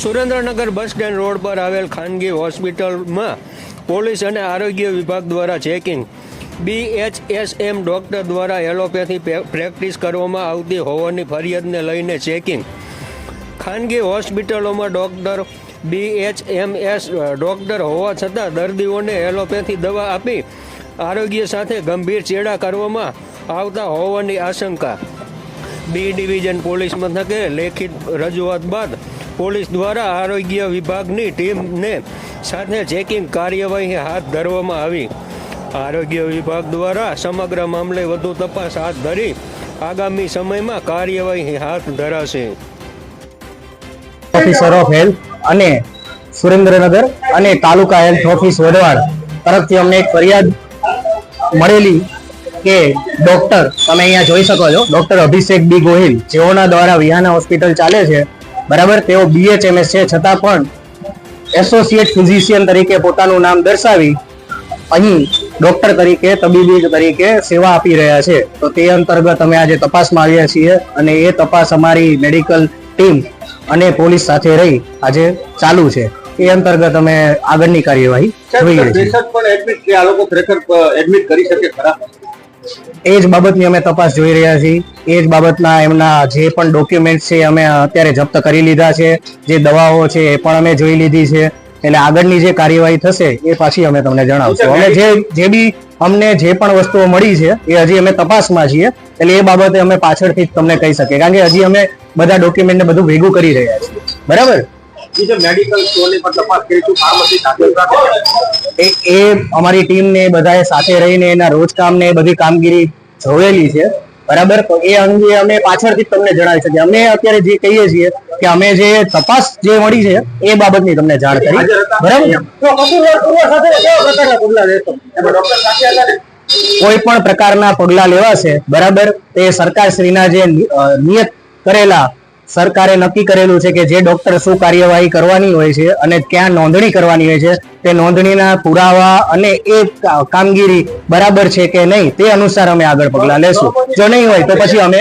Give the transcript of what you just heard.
Surendranagar bus stand road પર આવેલ ખાનગી હોસ્પિટલમાં પોલીસ અને આરોગ્ય વિભાગ દ્વારા ચેકિંગ. બીએચએસએમ ડૉક્ટર દ્વારા એલોપેથી પ્રેક્ટિસ કરવામાં આવતી હોવાની ફરિયાદને લઈને ચેકિંગ. ખાનગી હોસ્પિટલોમાં ડૉક્ટર બીએચએમએસ ડોક્ટર હોવા છતાં દર્દીઓને એલોપેથી દવા આપી આરોગ્ય સાથે ગંભીર ચેડા કરવામાં આવતા હોવાની આશંકા. બી ડિવિઝન પોલીસ મથકે લેખિત રજૂઆત બાદ પોલીસ દ્વારા આરોગ્ય વિભાગની ટીમને સાથે ચેકિંગ કાર્યવાહી હાથ ધરવામાં આવી. આરોગ્ય વિભાગ દ્વારા સમગ્ર મામલે વધુ તપાસ હાથ ધરી આગામી સમયમાં કાર્યવાહી હાથ ધરાશે. ઓફિસર ઓફ હેલ્થ અને સુરેન્દ્રનગર અને તાલુકા હેલ્થ ઓફિસ વઢવાણ તરફથી અમને એક ફરિયાદ મળેલી કે ડોક્ટર તમે અહીંયા જોઈ શકો છો ડોક્ટર અભિષેક બી ગોહિલ, જેઓના દ્વારા વિહાના હોસ્પિટલ ચાલે છે બરાબર? તેઓ બીએચએમએસ છે. છતાં પણ એસોસિએટ ફિઝિશિયન તરીકે પોતાનું નામ દર્શાવી અહીં ડોક્ટર તરીકે તબીબી તરીકે સેવા આપી રહ્યા છે. તો તે અંતર્ગત અમે આજે તપાસમાં આવ્યા છીએ અને એ તપાસ અમારી મેડિકલ ટીમ અને પોલીસ સાથે રહી આજે ચાલુ છે. એ અંતર્ગત અમે આગળની કાર્યવાહી જોઈએ છીએ. પણ એડમિટ આ લોકો ખરેખર એડમિટ કરી શકે ખરા? એ જ બાબતની અમે તપાસ જોઈ રહ્યા છીએ. એ જ બાબતના એમના જે પણ ડોક્યુમેન્ટ છે અમે અત્યારે જપ્ત કરી લીધા છે. જે દવાઓ છે એ પણ અમે જોઈ લીધી છે. એટલે આગળની જે કાર્યવાહી થશે એ પાછી અમે તમને જણાવશું. અમે જે જે બી અમને જે પણ વસ્તુઓ મળી છે, એ હજી અમે તપાસમાં છીએ. એટલે એ બાબતે અમે પાછળથી જ તમને કહી શકીએ. કારણ કે હજી અમે બધા ડોક્યુમેન્ટ ને બધું ભેગું કરી રહ્યા છીએ. બરાબર? બીજા મેડિકલ સ્ટોરની પણ તપાસ કરીશું ફાર્મસી સાથે એ અમારી ટીમ ને બધાએ સાથે રહીને એના રોજકામ ને એ બધી કામગીરી જોયેલી છે. બરાબર? તો એ અંગે અમે પાછળથી જ તમને જણાવી શકીએ. અમે અત્યારે જે કહીએ છીએ કે અમે જે તપાસ જે મળી છે એ બાબતની તમને જાણ કરી. બરાબર? ને? કોઈ પણ પ્રકારના પગલા લેવાશે બરાબર? તે સરકારશ્રીના જે નિયત કરેલા સરકારે નક્કી કરેલું છે કે જે ડોક્ટર શું કાર્યવાહી કરવાની હોય છે અને ક્યાં નોંધણી કરવાની હોય છે, તે નોંધણીના પુરાવા અને એ કામગીરી બરાબર છે કે નહીં તે અનુસાર અમે આગળ પગલા લેશું. જો નહીં હોય તો પછી અમે